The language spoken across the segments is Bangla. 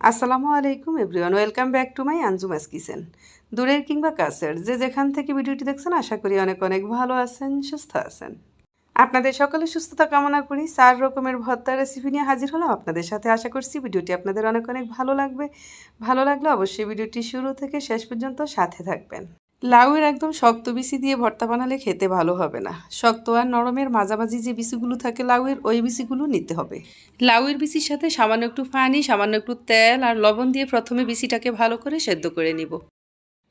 আসসালামু আলাইকুম, everyone. Welcome back to my Anjuma's kitchen. দূরের কিংবা কাছের, যে যেখান থেকে ভিডিওটি দেখছেন, আশা করি অনেক অনেক ভালো আছেন, সুস্থ আছেন। আপনাদের সকলে সুস্থতা কামনা করি, চার রকমের ভর্তা রেসিপি নিয়ে হাজির হলাম আপনাদের সাথে। আশা করছি ভিডিওটি আপনাদের অনেক অনেক ভালো লাগবে। ভালো লাগলে অবশ্যই ভিডিওটি শুরু থেকে শেষ পর্যন্ত সাথে থাকবেন। লাউয়ের একদম শক্ত বিচি দিয়ে ভর্তা বানালে খেতে ভালো হবে না। শক্ত আর নরমের মাঝামাঝি যে বিচিগুলো থাকে লাউয়ের, ওই বিচিগুলো নিতে হবে। লাউয়ের বিচির সাথে সামান্য একটু পানি, সামান্য একটু তেল আর লবণ দিয়ে প্রথমে বিচিটাকে ভালো করে সেদ্ধ করে নিব।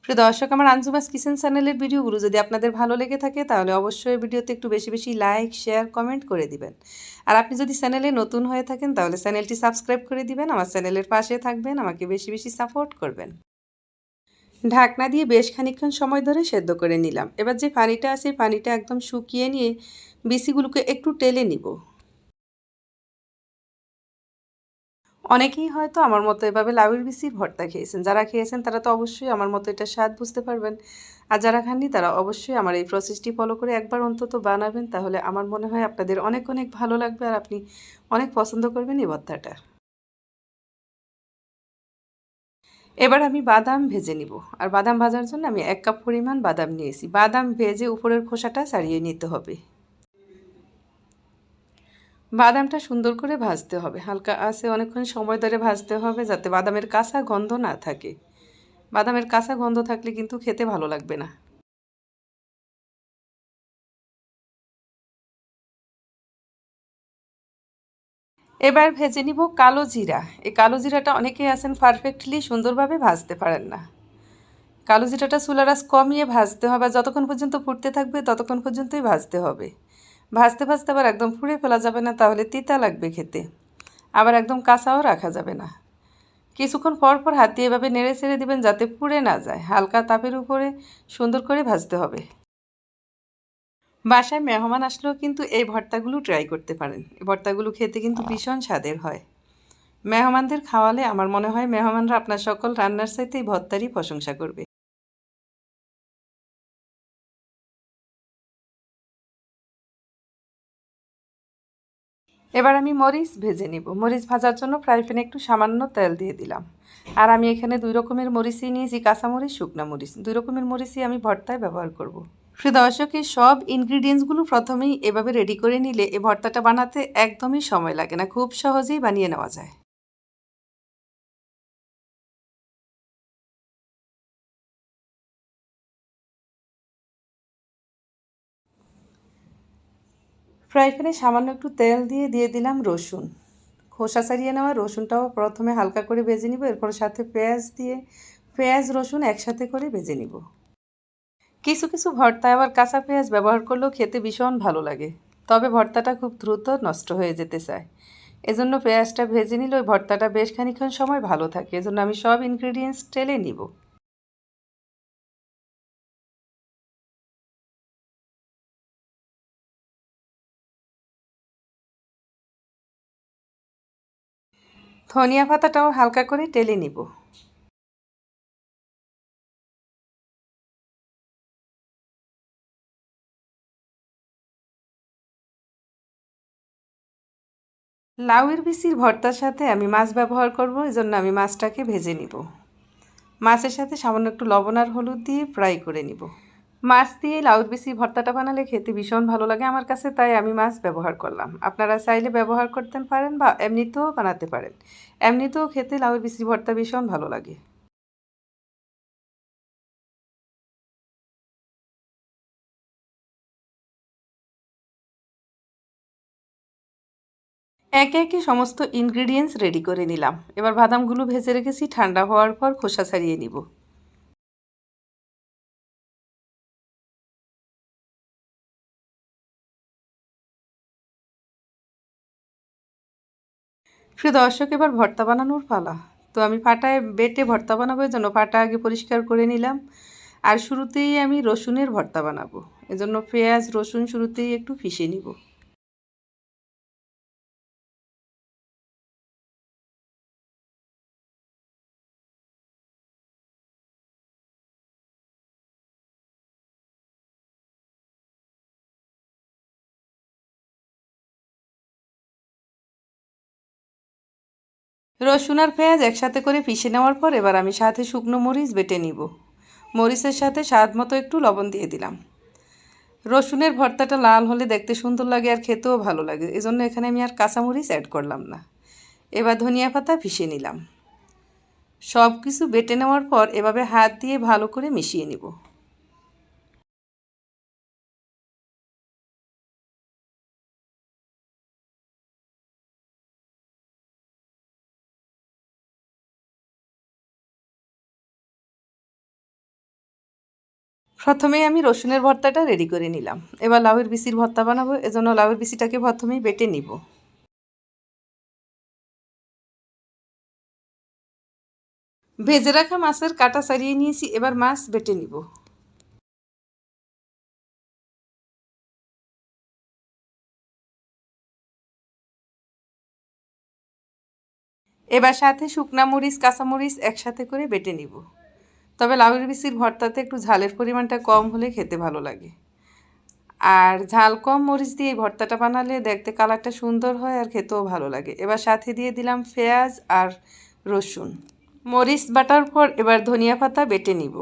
প্রিয় দর্শক, আমার আঞ্জুমাস কিচেন চ্যানেলের ভিডিওগুলো যদি আপনাদের ভালো লেগে থাকে, তাহলে অবশ্যই ভিডিওতে একটু বেশি বেশি লাইক, শেয়ার, কমেন্ট করে দিবেন। আর আপনি যদি চ্যানেলে নতুন হয়ে থাকেন, তাহলে চ্যানেলটি সাবস্ক্রাইব করে দিবেন, আমার চ্যানেলের পাশে থাকবেন, আমাকে বেশি বেশি সাপোর্ট করবেন। ঢাকনা দিয়ে বেশ খানিকক্ষণ সময় ধরে সেদ্ধ করে নিলাম। এবার যে পানিটা আছে পানিটা একদম শুকিয়ে নিয়ে বিসিগুলোকে একটু টেলে নিব। অনেকেই হয়তো আমার মতো এভাবে লাউয়ের বিসির ভর্তা খেয়েছেন। যারা খেয়েছেন, তারা তো অবশ্যই আমার মতো এটা স্বাদ বুঝতে পারবেন। আর যারা খাননি, তারা অবশ্যই আমার এই প্রসেসটি ফলো করে একবার অন্তত বানাবেন। তাহলে আমার মনে হয় আপনাদের অনেক অনেক ভালো লাগবে আর আপনি অনেক পছন্দ করবেন এই ভর্তাটা। এবার আমি বাদাম ভেজে নিব। আর বাদাম ভাজার জন্য আমি এক কাপ পরিমাণ বাদাম নিয়েছি। বাদাম ভেজে উপরের খোসাটা ছাড়িয়ে নিতে হবে। বাদামটা সুন্দর করে ভাজতে হবে। হালকা আছে অনেকক্ষণ সময় ধরে ভাজতে হবে যাতে বাদামের কাঁচা গন্ধ না থাকে। বাদামের কাঁচা গন্ধ থাকলে কিন্তু খেতে ভালো লাগবে না। এবার ভেজে নিব কালো জিরা। এই কালো জিরাটা অনেকেই আছেন পারফেক্টলি সুন্দরভাবে ভাজতে পারেন না। কালো জিরাটা চুলারাস কমিয়ে ভাজতে হবে যতক্ষণ পর্যন্ত ফুটতে থাকবে ততক্ষণ পর্যন্তই ভাজতে হবে। ভাজতে ভাজতে আবার একদম ফুড়ে ফেলা যাবে না, তাহলে তিতা লাগবে খেতে। আবার একদম কাঁচাও রাখা যাবে না। কিছুক্ষণ পর পর হাত দিয়ে এভাবে নেড়ে ছেড়ে দেবেন যাতে পুড়ে না যায়। হালকা তাপের উপরে সুন্দর করে ভাজতে হবে। বাসায় মেহমান আসলেও কিন্তু এই ভর্তাগুলো ট্রাই করতে পারেন। এই ভর্তাগুলো খেতে কিন্তু ভীষণ স্বাদের হয়। মেহমানদের খাওয়ালে আমার মনে হয় মেহমানরা আপনার সকল রান্নার সাথে এই ভর্তারই প্রশংসা করবে। এবার আমি মরিচ ভেজে নিব। মরিচ ভাজার জন্য ফ্রাই প্যানে একটু সামান্য তেল দিয়ে দিলাম। আর আমি এখানে দুই রকমের মরিচই নিয়েছি কাঁচা মরিচ শুকনা মরিচ। দুই রকমের মরিচই আমি ভর্তায় ব্যবহার করব। প্রিয় দর্শক, এই সব ইনগ্রিডিয়েন্টসগুলো প্রথমেই এভাবে রেডি করে নিলে এ ভর্তাটা বানাতে একদমই সময় লাগে না। খুব সহজেই বানিয়ে নেওয়া যায়। ফ্রাই প্যানে সামান্য একটু তেল দিয়ে দিয়ে দিলাম রসুন। খোসা ছাড়িয়ে নেওয়া রসুনটাও প্রথমে হালকা করে ভেজে নিব, এরপর সাথে পেঁয়াজ দিয়ে, পেঁয়াজ রসুন একসাথে করে ভেজে নিব। কিছু কিছু ভর্তা আবার কাঁচা পেঁয়াজ ব্যবহার করলেও খেতে ভীষণ ভালো লাগে। তবে ভর্তাটা খুব দ্রুত নষ্ট হয়ে যেতে চায়। এজন্য পেঁয়াজটা ভেজে নিলে ওই ভর্তাটা বেশ খানিক্ষণ সময় ভালো থাকে। এজন্য আমি সব ইনগ্রিডিয়েন্টস টেলে নিব। ধনিয়া পাতাটাও হালকা করে টেলে নিব। লাউয়ের বিসির ভর্তার সাথে আমি মাছ ব্যবহার করব এই জন্য আমি মাছটাকে ভেজে নিব। মাছের সাথে সামান্য একটু লবণ আর হলুদ দিয়ে ফ্রাই করে নিব। মাছ দিয়ে লাউর বিসি ভর্তাটা বানালে খেতে ভীষণ ভালো লাগে আমার কাছে, তাই আমি মাছ ব্যবহার করলাম। আপনারা চাইলে ব্যবহার করতে পারেন বা এমনিতেও বানাতে পারেন। এমনিতেও খেতে লাউর বিসি ভর্তা ভীষণ ভালো লাগে। একে একে সমস্ত ইনগ্রিডিয়েন্টস রেডি করে নিলাম। এবার বাদামগুলো ভেজে রেখেছি, ঠান্ডা হওয়ার পর খোসা ছাড়িয়ে নিব। প্রিয় দর্শক, এবার ভর্তা বানানোর পালা। তো আমি পাটায় বেটে ভর্তা বানাবো জন্য পাটা আগে পরিষ্কার করে নিলাম। আর শুরুতেই আমি রসুনের ভর্তা বানাবো। এজন্য পেঁয়াজ, রসুন শুরুতেই একটু পিষে নিব। রসুন আর পেঁয়াজ একসাথে করে পিষে নেওয়ার পর এবার আমি সাথে শুকনো মরিচ বেটে নিব। মরিচের সাথে স্বাদ মতো একটু লবণ দিয়ে দিলাম। রসুনের ভর্তাটা লাল হলে দেখতে সুন্দর লাগে আর খেতেও ভালো লাগে, এজন্য এখানে আমি আর কাঁচামরিচ অ্যাড করলাম না। এবার ধনিয়া পাতা পিষে নিলাম। সব কিছু বেটে নেওয়ার পর এভাবে হাত দিয়ে ভালো করে মিশিয়ে নিব। প্রথমেই আমি রসুনের ভর্তাটা রেডি করে নিলাম। এবার লাউয়ের বিচির ভর্তা বানাবো, এজন্য লাউয়ের বিচিটাকে প্রথমেই বেটে নিব। ভেজে রাখা মাছের কাটা সারিয়ে নিয়েছি, এবার মাছ বেটে নিব। এবার সাথে শুকনা মরিচ কাঁচামরিচ একসাথে করে বেটে নিব। তবে লাউয়ের বিচির ভর্তাতে একটু ঝালের পরিমাণটা কম হলে খেতে ভালো লাগে। আর ঝাল কম মরিচ দিয়ে এই ভর্তাটা বানালে দেখতে কালারটা সুন্দর হয় আর খেতেও ভালো লাগে। এবার সাথে দিয়ে দিলাম পেঁয়াজ আর রসুন। মরিচ, বাটার পর এবার ধনিয়া পাতা বেটে নিব।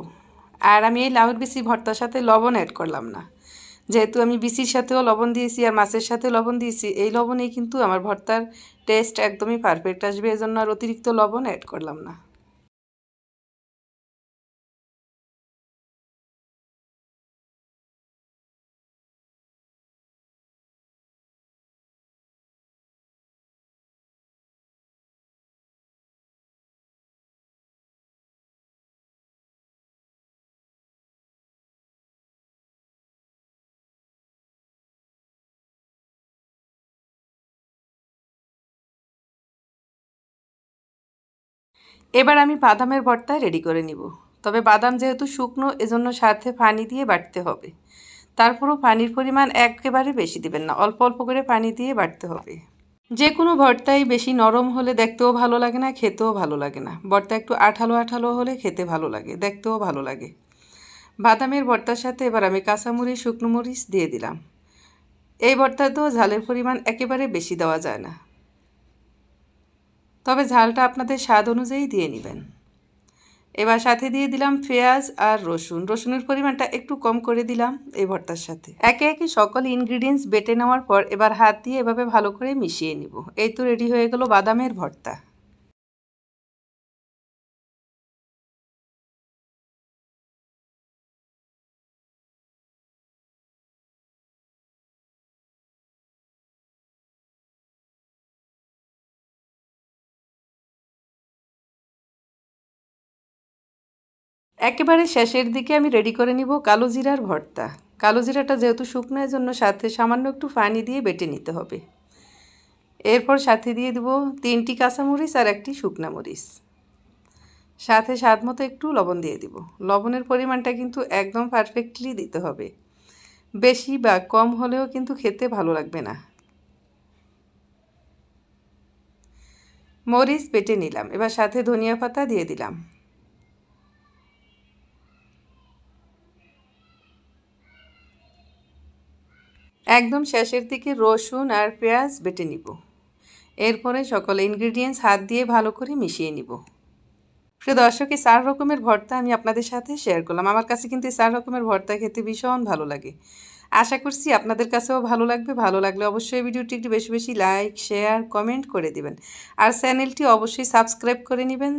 আর আমি এই লাউয়ের বিচি ভর্তার সাথে লবণ অ্যাড করলাম না। যেহেতু আমি বিচির সাথেও লবণ দিয়েছি আর মাছের সাথে লবণ দিয়েছি, এই লবণেই কিন্তু আমার ভর্তার টেস্ট একদমই পারফেক্ট আসবে। এজন্য আর অতিরিক্ত লবণ অ্যাড করলাম না। এবার আমি বাদামের ভর্তা রেডি করে নিব। তবে বাদাম যেহেতু শুকনো, এজন্য সাথে পানি দিয়ে বাটতে হবে। তারপরও পানির পরিমাণ একেবারে বেশি দিবেন না, অল্প অল্প করে পানি দিয়ে বাটতে হবে। যে কোনো ভর্তাই বেশি নরম হলে দেখতেও ভালো লাগে না, খেতেও ভালো লাগে না। ভর্তা একটু আঠালো আঠালো হলে খেতে ভালো লাগে, দেখতেও ভালো লাগে। বাদামের ভর্তার সাথে এবার আমি কাঁচামরিচ, শুকনো মরিচ দিয়ে দিলাম। এই ভর্তাতেও ঝালের পরিমাণ একেবারে বেশি দেওয়া যায় না। তবে ঝালটা আপনাদের স্বাদ অনুযায়ী দিয়ে নেবেন। এবার সাথে দিয়ে দিলাম পেঁয়াজ আর রসুন। রসুনের পরিমাণটা একটু কম করে দিলাম এই ভর্তার সাথে। একে একে সকল ইনগ্রিডিয়েন্টস বেটে নেওয়ার পর এবার হাত দিয়ে এভাবে ভালো করে মিশিয়ে নিব। এই তো রেডি হয়ে গেল বাদামের ভর্তা। একেবারে শেষের দিকে আমি রেডি করে নিব কালো জিরার ভর্তা। কালো জিরাটা যেহেতু শুকনো জন্য সাথে সামান্য একটু পানি দিয়ে বেটে নিতে হবে। এরপর সাথে দিয়ে দেবো তিনটি কাঁচামরিচ আর একটি শুকনা মরিচ। সাথে স্বাদ মতো একটু লবণ দিয়ে দিব। লবণের পরিমাণটা কিন্তু একদম পারফেক্টলি দিতে হবে। বেশি বা কম হলেও কিন্তু খেতে ভালো লাগবে না। মরিচ বেটে নিলাম। এবার সাথে ধনিয়া পাতা দিয়ে দিলাম। একদম শেষের দিকে রসুন আর পেঁয়াজ বেটে নিব। এরপরে সকল ইনগ্রিডিয়েন্টস হাত দিয়ে ভালো করে মিশিয়ে নিব। প্রিয় দর্শক, এই চার রকমের ভর্তা আমি আপনাদের সাথে শেয়ার করলাম। আমার কাছে কিন্তু এই চার রকমের ভর্তা খেতে ভীষণ ভালো লাগে। আশা করছি আপনাদের কাছেও ভালো লাগবে। ভালো লাগলে অবশ্যই ভিডিওটি একটু বেশি বেশি লাইক শেয়ার কমেন্ট করে দিবেন। আর চ্যানেলটি অবশ্যই সাবস্ক্রাইব করে নেবেন।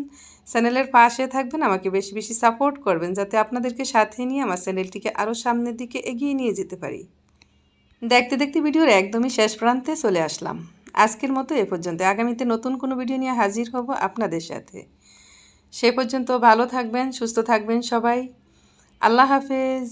চ্যানেলের পাশে থাকবেন, আমাকে বেশি বেশি সাপোর্ট করবেন, যাতে আপনাদেরকে সাথে নিয়ে আমার চ্যানেলটিকে আরও সামনের দিকে এগিয়ে নিয়ে যেতে পারি। দেখতে দেখতে ভিডিওর একদমই শেষ প্রান্তে চলে আসলাম। আজকের মতো এ পর্যন্ত। আগামীতে নতুন কোনো ভিডিও নিয়ে হাজির হব আপনাদের সাথে। সে পর্যন্ত ভালো থাকবেন, সুস্থ থাকবেন সবাই। আল্লাহ হাফেজ।